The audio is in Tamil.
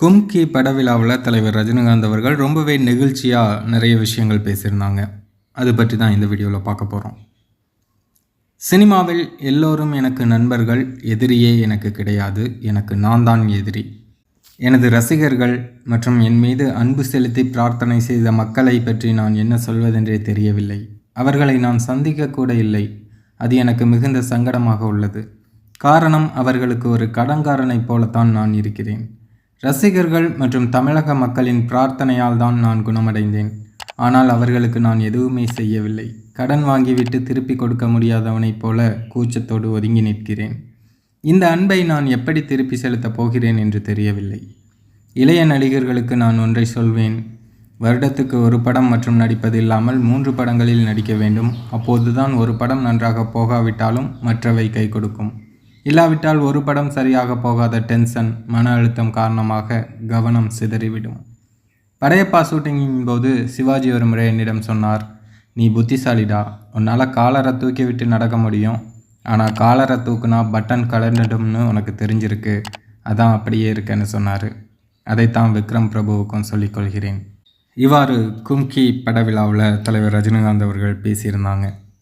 கும்கி படவிழாவில் தலைவர் ரஜினிகாந்த் அவர்கள் ரொம்பவே நெகிழ்ச்சியாக நிறைய விஷயங்கள் பேசியிருந்தாங்க. அது பற்றி தான் இந்த வீடியோவில் பார்க்க போகிறோம் சினிமாவில் எல்லோரும் எனக்கு நண்பர்கள் எதிரியே எனக்கு கிடையாது எனக்கு நான் தான் எதிரி. எனது ரசிகர்கள் மற்றும் என் மீது அன்பு செலுத்தி பிரார்த்தனை செய்த மக்களை பற்றி நான் என்ன சொல்வதென்றே தெரியவில்லை. அவர்களை நான் சந்திக்க கூட இல்லை. அது எனக்கு மிகுந்த சங்கடமாக உள்ளது. காரணம் அவர்களுக்கு ஒரு கடங்காரனைப் போலத்தான் நான் இருக்கிறேன். ரசிகர்கள் மற்றும் தமிழக மக்களின் பிரார்த்தனையால் தான் நான் குணமடைந்தேன். ஆனால் அவர்களுக்கு நான் எதுவுமே செய்யவில்லை. கடன் வாங்கிவிட்டு திருப்பி கொடுக்க முடியாதவனைப் போல கூச்சத்தோடு ஒதுங்கி நிற்கிறேன். இந்த அன்பை நான் எப்படி திருப்பி செலுத்தப் போகிறேன் என்று தெரியவில்லை. இளைய நடிகர்களுக்கு நான் ஒன்றை சொல்வேன். வருடத்துக்கு ஒரு படம் மற்றும் நடிப்பது இல்லாமல் மூன்று படங்களில் நடிக்க வேண்டும். அப்போதுதான் ஒரு படம் நன்றாக போகாவிட்டாலும் மற்றவை கை கொடுக்கும். இல்லாவிட்டால் ஒரு படம் சரியாக போகாத டென்ஷன் மன அழுத்தம் காரணமாக கவனம் சிதறிவிடும். படையப்பா ஷூட்டிங்கின் போது சிவாஜி ஒரு முறை என்னிடம் சொன்னார் நீ புத்திசாலிடா. உன்னால் காலரை தூக்கி விட்டு நடக்க முடியும். ஆனால் காலரை தூக்குனா பட்டன் கலந்துடும்னு உனக்கு தெரிஞ்சிருக்கு. அதான் அப்படியே இருக்கேன்னு சொன்னார். அதைத்தான் விக்ரம் பிரபுவுக்கும் சொல்லிக்கொள்கிறேன் இவ்வாறு கும்கி பட விழாவில் தலைவர் ரஜினிகாந்த் அவர்கள் பேசியிருந்தாங்க.